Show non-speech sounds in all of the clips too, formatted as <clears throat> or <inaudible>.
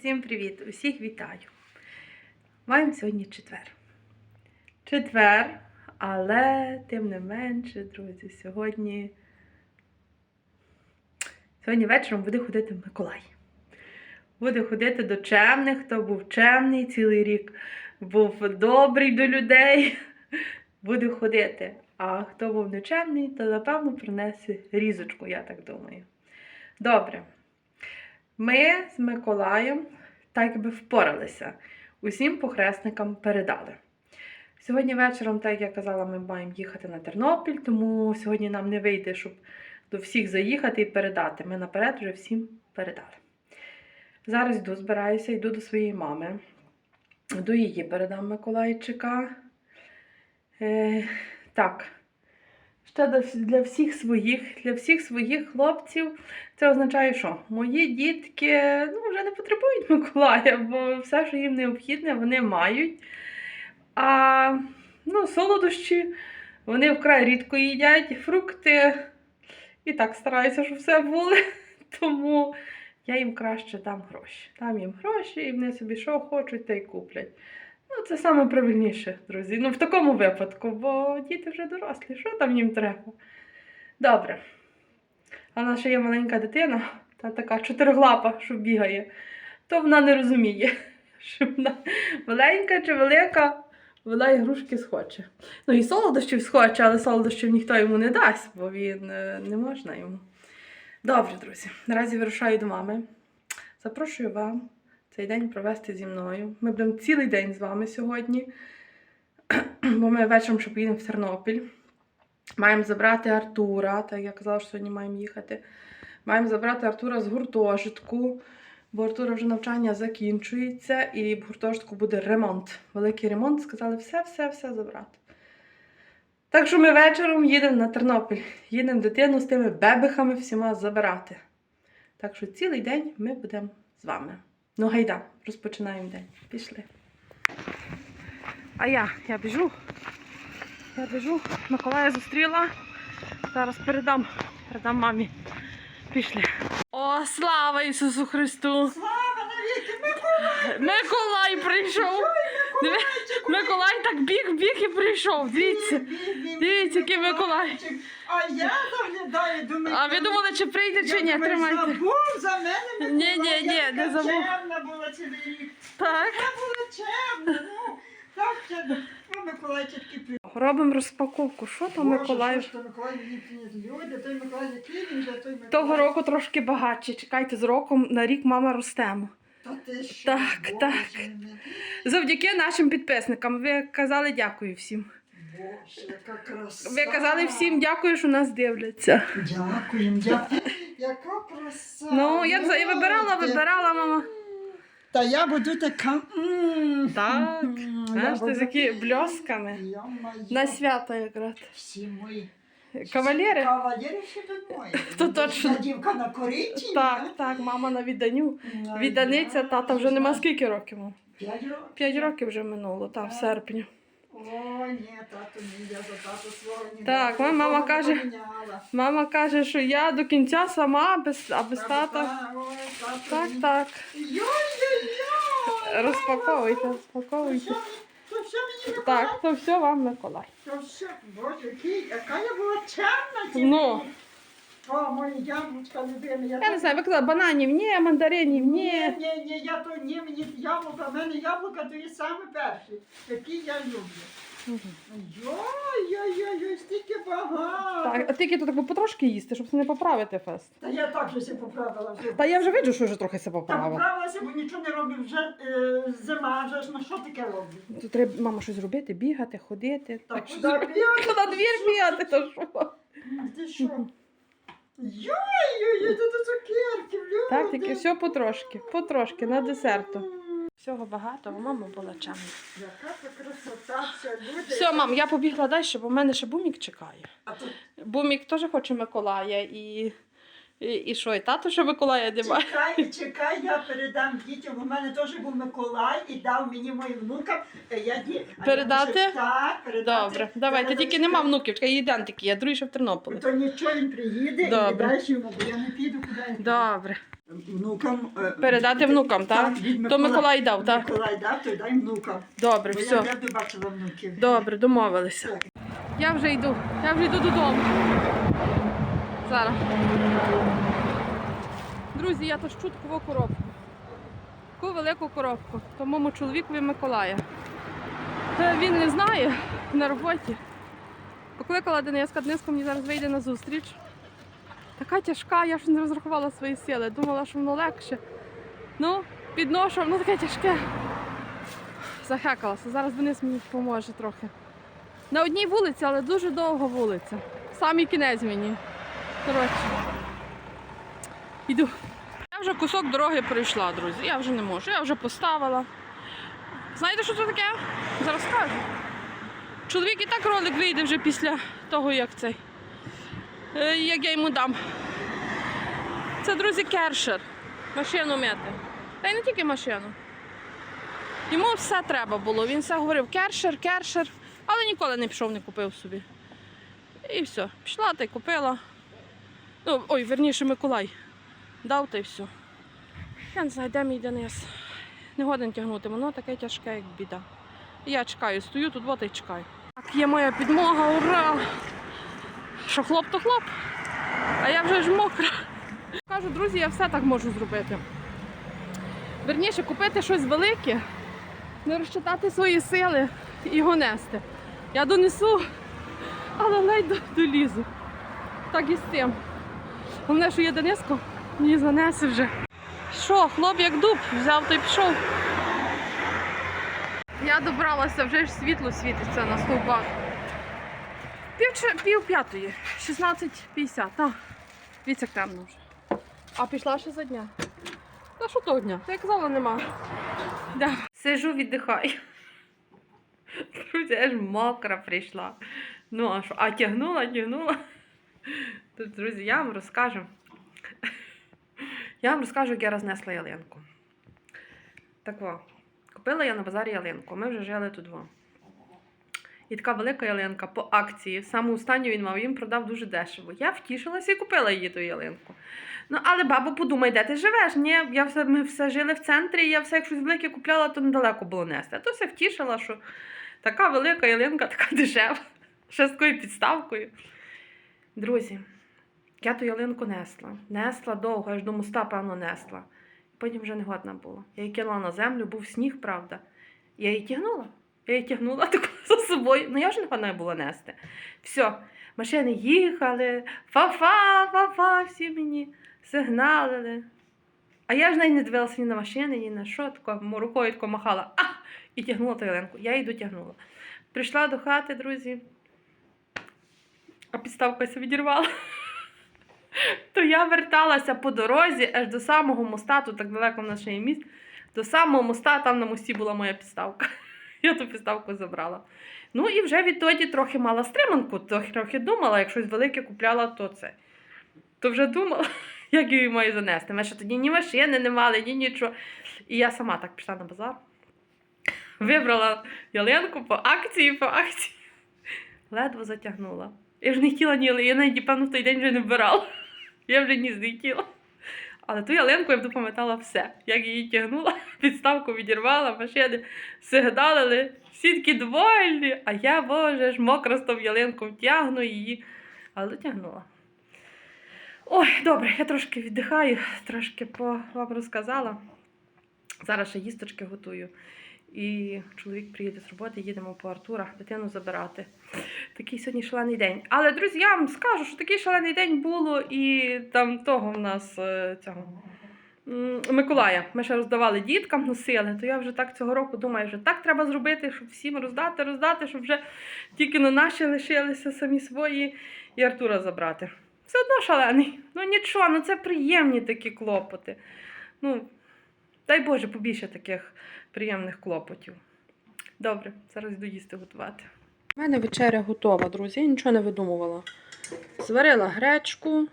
Всім привіт! Усіх вітаю! Маємо сьогодні четвер. Четвер, але тим не менше, друзі, сьогодні. Сьогодні вечором буде ходити Миколай. Буде ходити до чемних, хто був чемний цілий рік, був добрий до людей, буде ходити. А хто був нечемний, то напевно принесе різочку, я так думаю. Добре. Ми з Миколаєм так би впоралися. Усім похресникам передали. Сьогодні вечором, так як я казала, ми маємо їхати на Тернопіль, тому сьогодні нам не вийде, щоб до всіх заїхати і передати. Ми наперед вже всім передали. Зараз йду, збираюся, йду до своєї мами. До її передам Миколайчика. Е, так. Ще для- всіх своїх, для всіх своїх хлопців це означає, що мої дітки ну, вже не потребують Миколая, бо все, що їм необхідне, вони мають. А ну, солодощі вони вкрай рідко їдять, фрукти. І так стараюся, щоб все було. <laughs> Тому я їм краще дам гроші. Дам їм гроші, і вони собі що хочуть, те й куплять. Ну, це саме правильніше, друзі. Ну, в такому випадку, бо діти вже дорослі, що там їм треба? Добре. А ще є маленька дитина, та така чотириглапа, що бігає, то вона не розуміє, <laughs> що вона маленька чи велика, вона ігрушки схоче. Ну і солодощів схоче, але солодощів ніхто йому не дасть, бо він е, не можна йому. Добре, друзі, наразі вирушаю до мами. Запрошую вам цей день провести зі мною. Ми будемо цілий день з вами сьогодні, <clears throat> бо ми вечором ще поїдемо в Тернопіль. Маємо забрати Артура, так я казала, що сьогодні маємо їхати. Маємо забрати Артура з гуртожитку, бо Артура вже навчання закінчується, і в гуртожитку буде ремонт. Великий ремонт. Сказали все-все-все забрати. Так що ми вечором їдемо на Тернопіль. Їдемо дитину з тими бебехами всіма забирати. Так що цілий день ми будемо з вами. Ну, гайда, розпочинаємо день. Пішли. А я, я біжу. Я біжу, Миколая зустріла. Зараз передам, передам мамі. Пішли. О, слава Ісусу Христу! Слава навіки, Миколай! Миколай прийшов! Диви, Миколай так біг, біг і прийшов. Дивіться. Дивіться, який Миколай. А я заглядаю, думаю, А ви думали, чи прийде, чи ні? Тримайте. Забув за мене Миколай. Ні, ні, ні, Я не така забув. Чемна була цілий рік. Так. Я була чемна, ну. Так чемна. Ну, Миколайчик такий Робимо розпаковку. Що там Миколай? Що Миколай люди, той Миколай який він той Миколай. Того року трошки багатше. Чекайте, з роком на рік мама ростемо. Та ти що, Так, Боже так. мій. Завдяки нашим підписникам. Ви казали дякую всім. Боже, яка краса. Ви казали всім дякую, що нас дивляться. Дякуємо, дякую. Яка краса. Ну, я за- я вибирала, вибирала, мама. Та я буду така. м, Так. м, я Знаєш, ти буду- з які бльосками. Йо-моє. На свято якраз. Всі мої. Кавалери? Кавалери ще тут. <laughs> То точно. Дівка на кориті. Так, так, мама на відданню. Відданиця, тата вже нема скільки років. П'ять років. П'ять років вже минуло, там, в серпні. О, ні, тато, ні, я за тато свого ні. Так, моя мама каже- Мама каже, що я до кінця сама, без, а без тата. Так, так. Йой-йой-йой! Розпаковуйте, розпаковуйте. що мені- То що мені Миколай? Так, то все вам Миколай. То все, боже, який, яка я була чемна ці Ну. О, моя яблучка любима. Я, Я не знаю, ви казали, бананів ні, мандаринів Ні, ні. ні, ні, я то ні, мені яблука, в мене яблука то є саме перші, які я люблю. Йой-йой-йой, стільки багато. Так, а тільки тут так потрошки їсти, щоб не поправити фест. Та я так вже поправила. Вже. Та я вже виджу, що вже трохи себе Та поправила. поправилася, бо нічого не роблю. Вже е, зима, вже ж на що таке роблю? Тут треба, мама, щось робити, бігати, ходити. Так, що куди бігати? На двір бігати, то що? Ти що? Йой-йой-йой, тут цукерки, люди. Так, тільки все потрошки, потрошки, на десерту. Всього багато, а мама була чемна. Яка це красота, все, люди. Все, мам, я побігла далі, бо в мене ще бумік чекає. А тут Бумік теж хоче Миколая і. І, і що, і тато ще Миколая немає? Чекай, чекай, я передам дітям. У мене теж був Миколай і дав мені моїм внукам. е, Я ді... а я Передати? Так, передати. Добре, давайте, тільки нема внуків, чекай, один такий, а другий ще в Тернополі. То нічого він приїде Добре. і віддаєш йому, бо я не піду куди. Добре. Внукам. е, Передати внукам, так? від То Миколай дав, так? Миколай дав, то й дай внукам. Добре, Бо я все. бачила внуків. Добре, домовилися. Так. Я вже йду. Я вже йду додому. Зараз. Друзі, я тащу таку коробку. Таку велику коробку. То моєму чоловікові Миколая. Е, Він не знає на роботі. Покликала Дениска, Дениска мені зараз вийде на зустріч. Така тяжка, я ж не розрахувала свої сили. Думала, що воно легше. Ну, підношу, воно таке тяжке. Захекалася. Зараз Денис мені допоможе трохи. На одній вулиці, але дуже довга вулиця. Самий кінець мені. Коротше. Іду. Я вже кусок дороги пройшла, друзі. Я вже не можу. Я вже поставила. Знаєте, що це таке? Зараз скажу. Чоловік і так ролик вийде вже після того, як цей. Е, Як я йому дам. Це, друзі, кершер. Машину м'яти. Та й не тільки машину. Йому все треба було. Він все говорив кершер, кершер, але ніколи не пішов, не купив собі. І все. Пішла та й купила. Ну, ой, верніше Миколай. Дав та й все. Я не знаю, де мій Денис. Не годен тягнути, воно таке тяжке, як біда. Я чекаю, стою тут, от і чекаю. Так, є моя підмога, ура! Що хлоп, то хлоп. А я вже ж мокра. Кажу, друзі, я все так можу зробити. Верніше, купити щось велике, не розчитати свої сили і його нести. Я донесу, але ледь долізу. Так і з тим. Головне, що є Дениско, мені занесе вже. Що, хлоп як дуб, взяв та й пішов. Я добралася, вже ж світло світиться на стовбах. Пів, пів п'ятої, 16.50, так. Як темно вже. А пішла ще за дня. Та що того дня? Та як казала, нема. Да. Сижу, віддихаю. Друзі, я ж мокра прийшла. Ну, а що? А тягнула, тягнула. Тут, друзі, я вам розкажу. Я вам розкажу, як я рознесла ялинку. Так во, купила я на базарі ялинку. Ми вже жили тут. Во. І така велика ялинка по акції. Саму останню він мав, їм продав дуже дешево. Я втішилася і купила її ту ялинку. Ну, але бабу, подумай, де ти живеш? Ні, я все, ми все жили в центрі, я все як щось велике купляла, то недалеко було нести. А то все втішила, що така велика ялинка, така <laughs> дешева, ще з такою підставкою. Друзі, я ту ялинку несла. Несла довго, аж до моста, певно, несла. Потім вже не годна була. Я її кинула на землю, був сніг, правда. Я її тягнула. Я тягнула <laughs> таку за собою. Ну я ж не годна була нести. Все, машини їхали, фа-фа, фа-фа, всі мені сигналили. А я ж навіть не дивилася ні на машини, ні на що, тако, рукою тако махала, а! і тягнула ту. Я її дотягнула. Прийшла до хати, друзі, а підставка ся відірвала. <laughs> То я верталася по дорозі аж до самого моста, тут так далеко в нас ще є міст. До самого моста, там на мості була моя підставка. <laughs> Я ту підставку забрала. Ну і вже відтоді трохи мала стриманку, трохи, думала, як щось велике купляла, то це. То вже думала, <laughs> як її маю занести. Ми ще тоді ні машини не мали, ні нічого. І я сама так пішла на базар. Вибрала ялинку по акції, по акції. Ледве затягнула. Я ж не хотіла ні, я навіть, певно, в той день вже не вбирала. <laughs> Я вже ні не хотіла. Але ту ялинку я б допам'ятала все. Як її тягнула, <laughs> підставку відірвала, машини сигналили, всі такі довольні, а я, боже ж, мокра з тим ялинком тягну її. Але тягнула. Ой, добре, я трошки віддихаю, трошки по вам розказала. Зараз ще їсточки готую. І чоловік приїде з роботи, їдемо по Артура дитину забирати. Такий сьогодні шалений день. Але, друзі, я вам скажу, що такий шалений день було і там того в нас е, цього. Миколая. Ми ще роздавали діткам, носили, то я вже так цього року думаю, що так треба зробити, щоб всім роздати, роздати, щоб вже тільки на наші лишилися самі свої і Артура забрати. Все одно шалений. Ну нічого, ну це приємні такі клопоти. Ну, дай Боже, побільше таких приємних клопотів. Добре, зараз йду їсти готувати. У мене вечеря готова, друзі. Я нічого не видумувала. Зварила гречку,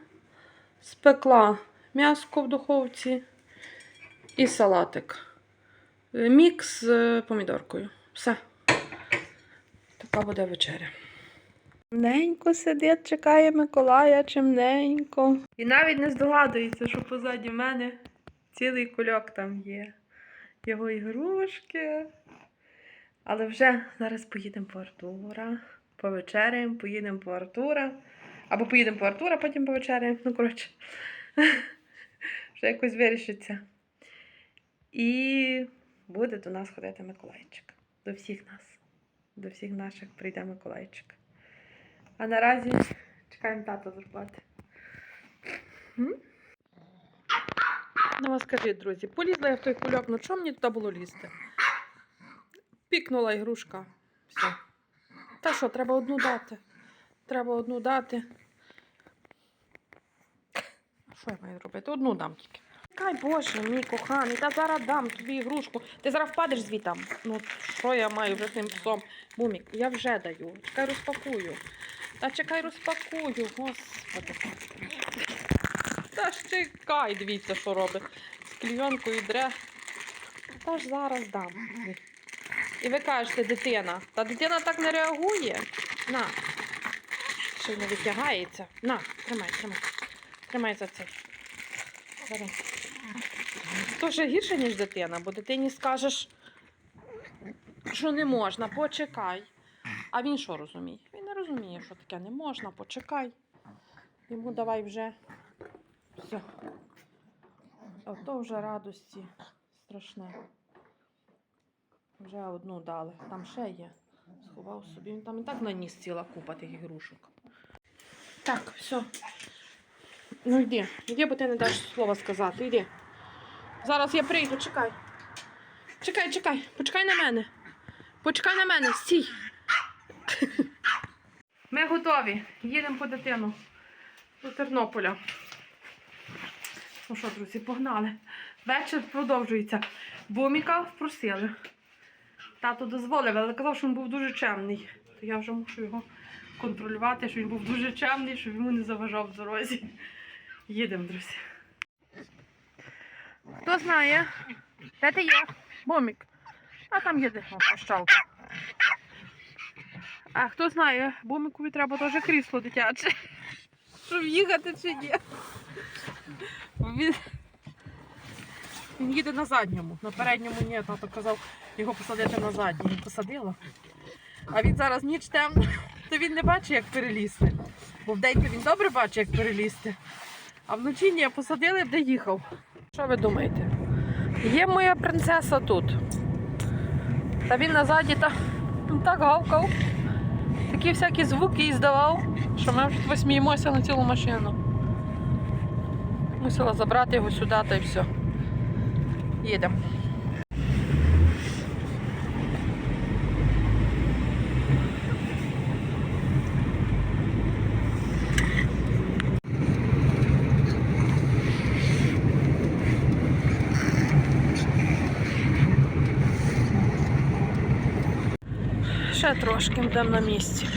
спекла м'яско в духовці і салатик. Е, Мікс з помідоркою. Все. Така буде вечеря. Ненько сидить, чекає Миколая чимненько. І навіть не здогадується, що позаді мене цілий кульок там є. Його ігрушки. Але вже зараз поїдемо по Артура. Повечеряємо, поїдемо по Артура. Або поїдемо по Артура, потім повечеряємо. Ну, коротше, <laughs> вже якось вирішиться. І буде до нас ходити Миколайчик. До всіх нас. До всіх наших прийде Миколайчик. А наразі чекаємо тата з роботи. Ну, вас скажіть, друзі, полізла я в той кульок, ну чому мені туди було лізти? Пікнула ігрушка. Все. Та що, треба одну дати. Треба одну дати. Що я маю робити? Одну дам тільки. Кай Боже, мій коханий, та зараз дам тобі ігрушку. Ти зараз впадеш звітам. Ну, що я маю вже з цим псом? Бумік, я вже даю. Чекай, розпакую. Та чекай, розпакую, господи. Та ж чекай, дивіться, що робить. З клійонкою дре. Та ж зараз дам. І ви кажете, дитина. Та дитина так не реагує. На. Й не витягається. На, тримай, тримай. Тримай за. Бери. То ще гірше, ніж дитина, бо дитині скажеш, що не можна, почекай. А він що розуміє? Він не розуміє, що таке не можна, почекай. Йому давай вже. Все. Ото вже радості страшне. Вже одну дали. Там ще є. Сховав собі. Він там і так наніс ціла купа тих ігрушок. Так, все. Ну йди, йди, бо ти не даш слова сказати. Йди. Зараз я прийду, чекай. Чекай, чекай, почекай на мене. Почекай на мене, стій. <laughs> Ми готові. Їдемо по дитину до Тернополя. Ну що, друзі, погнали. Вечір продовжується. Буміка впросили. Тато дозволив, але казав, що він був дуже чемний. То я вже мушу його контролювати, що він був дуже чемний, щоб йому не заважав в дорозі. Їдемо, друзі. Хто знає, де ти є? Бомік. А там є дихна прощалка. А хто знає, бомікові треба теж крісло дитяче. Щоб їхати чи ні. Він, він їде на задньому, на передньому ні, тато казав його посадити на задній. Посадила. А він зараз ніч темно, то він не бачить, як перелізти. Бо вдень він добре бачить, як перелізти. А вночі ні, посадили, де їхав. Що ви думаєте? Є моя принцеса тут. Та він назаді та, так гавкав. Такі всякі звуки і здавав, що ми вже посміємося на цілу машину. Мусила забрати його сюди та й все. Їдемо. Ще трошки будемо на місці.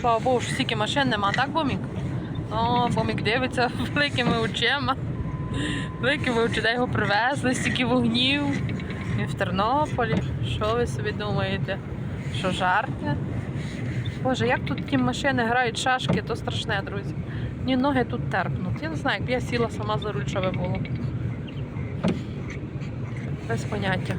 Слава Богу, що стільки машин нема, так, Бомік? О, Бомік дивиться <laughs> великими очима. Великими очима його привезли, стільки вогнів. Він в Тернополі. Що ви собі думаєте? Що жарти? Боже, як тут ті машини грають шашки, то страшне, друзі. Мені ноги тут терпнуть. Я не знаю, якби я сіла сама за руль, що би було. Без поняття.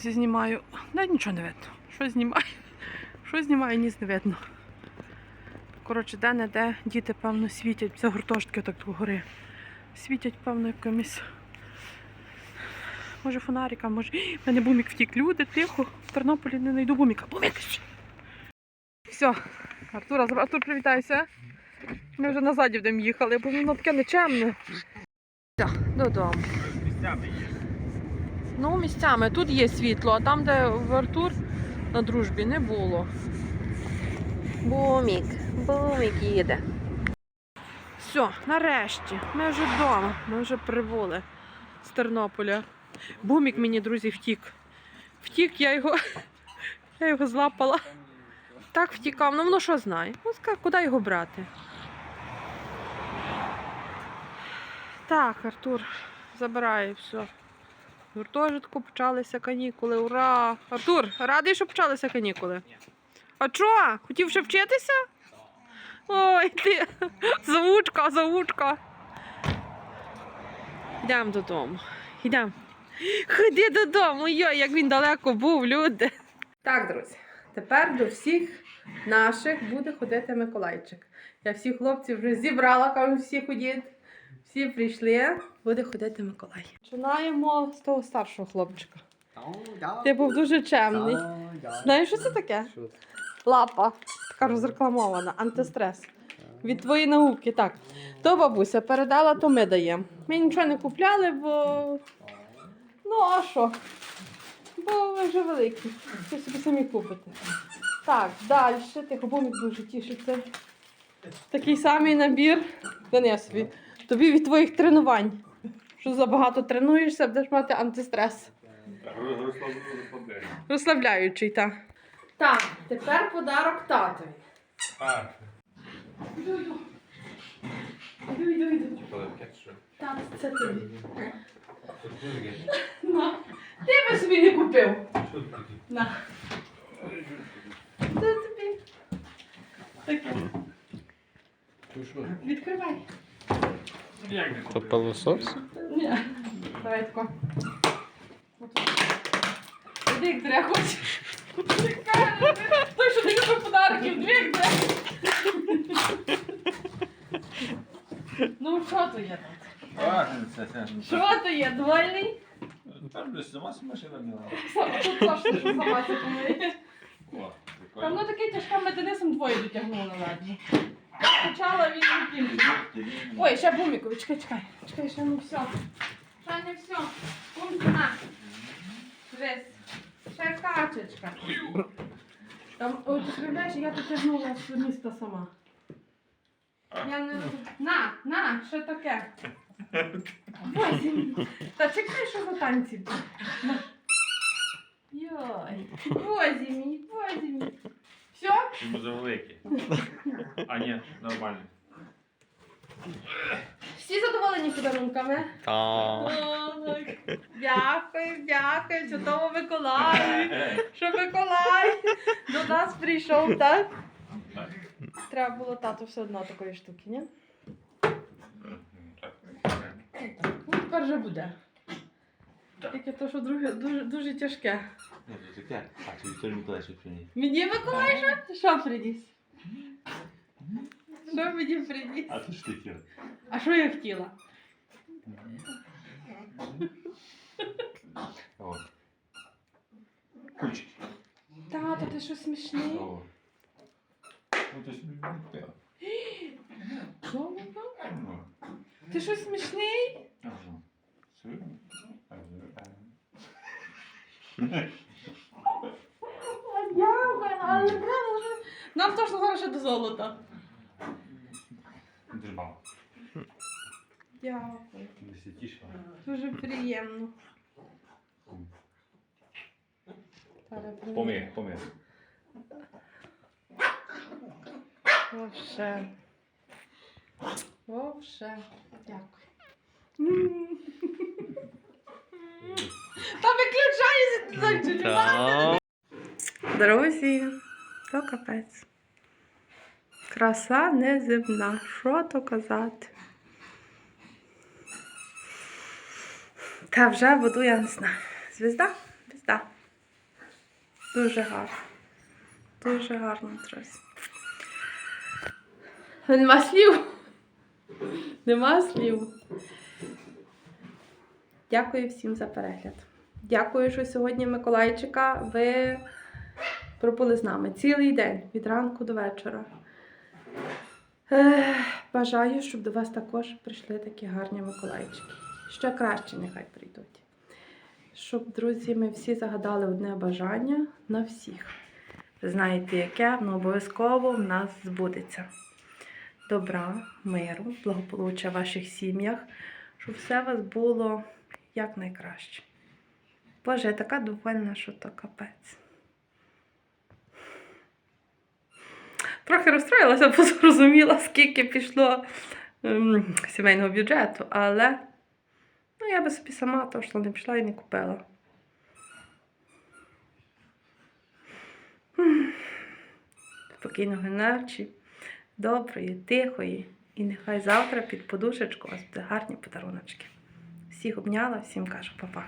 Друзі, знімаю. Да, нічого не видно. Що знімаю? <laughs> Що знімаю, ніс не видно. Коротше, де-не-де діти, певно, світять. Це гуртожитки так гори. Світять, певно, якимось. Може фонарика, може. В мене бумік втік. Люди, тихо. В Тернополі не знайду буміка. Бумік! Все. Артура, Артур, привітайся. Ми вже назаді будемо їхали, бо воно таке нечемне. Все, додому. Ну, місцями. Тут є світло, а там, де в Артур на дружбі, не було. Бумік, бумік їде. Все, нарешті. Ми вже вдома. Ми вже прибули з Тернополя. Бумік мені, друзі, втік. Втік, я його, <laughs> я його злапала. Так втікав. Ну воно що знає? Ну, куди його брати? Так, Артур забирає все. В гуртожитку почалися канікули. Ура! Артур, радий, що почалися канікули? А чого? Хотів ще вчитися? Ой, ти завучка, завучка. Йдемо додому. Йдемо. Ходи додому. Йой, як він далеко був, люди. Так, друзі, тепер до всіх наших буде ходити Миколайчик. Я всіх хлопців вже зібрала, кажу, всі ходіть. Всі прийшли, буде ходити Миколай. Починаємо з того старшого хлопчика. Ти був дуже чемний. Знаєш, що це таке? Лапа, така розрекламована, антистрес. Від твоєї науки, так. То бабуся передала, то ми даємо. Ми нічого не купляли, бо. Ну, а що? Бо ви вже великі. Ви собі самі купите. Так, далі. Тихо, бомік дуже тішиться. Такий самий набір. Денисові. Тобі від твоїх тренувань. Що забагато тренуєшся, будеш мати антистрес. Розслабляючий, так. Так, тепер подарок татові. Що? Тато, це тобі. Ти би собі не купив. На. Це тобі. Таке. Відкривай. То пилосос? Ні. Давай тако. Іди, як хочеш. Той, що не любить подарків, дві як. Ну, що то є це. Що то є? Довольний? Там десь сама машина мила. Сама- Тут точно, що сама це помиє. Там ну таке тяжке, ми Денисом двоє дотягнули ледве. Почала він закінчив. Ой, ще бумікові, чекай, чекай. Чекай, ще не все. Ще не все. Бумка, на. Дивись. Ще качечка. Там, ой, ти уявляєш, я тут тягнула з міста сама. Я не... На, на, що таке? Возі. Та чекай, що за танці. Йой. Возі мій, возі. Все? Йому завеликий. А ні, нормально. Всі задоволені подарунками? Так. Дякую, дякую, Святому Миколаю, що Миколай до нас прийшов, так? Так. Треба було тату все одно такої штуки, ні? Ну, тепер вже буде. Тільки то, що друге, дуже, дуже тяжке. Ні, це таке. А, це Вікторій Миколаївич приніс. Мені Миколай що? Що приніс? Що мені приніс? А ти ж ти хотів? А що я хотіла? О. Кульчики. Тато, ти що смішний? О. Ну, ти ж не пила. Що? Ну. Ти що смішний? Ага. Все. Дякую, але треба вже. Нам точно зараз ще до золота. Дуже мало. Дякую. Десятіше. Дуже приємно. Помий, помий. Вовше. Вовше. Дякую. Та виключайся, Друзі, то капець. Краса неземна. Що то казати? Та вже буду, я не знаю. Звізда? Звізда. Дуже гарно. Дуже гарно, друзі. Нема слів. Нема слів. Дякую всім за перегляд. Дякую, що сьогодні Миколайчика ви пробули з нами цілий день від ранку до вечора. Бажаю, щоб до вас також прийшли такі гарні Миколайчики. Ще краще нехай прийдуть. Щоб, друзі, ми всі загадали одне бажання на всіх. Знаєте, яке, воно обов'язково в нас збудеться. Добра, миру, благополуччя в ваших сім'ях, щоб все у вас було якнайкраще. Боже, я така довольна, що то капець. Трохи розстроїлася, бо зрозуміла, скільки пішло ем, сімейного бюджету, але ну, я би собі сама то, що не пішла і не купила. М. Спокійної ночі, доброї, тихої, і нехай завтра під подушечку у вас буде гарні подаруночки. Всіх обняла, всім кажу па-па.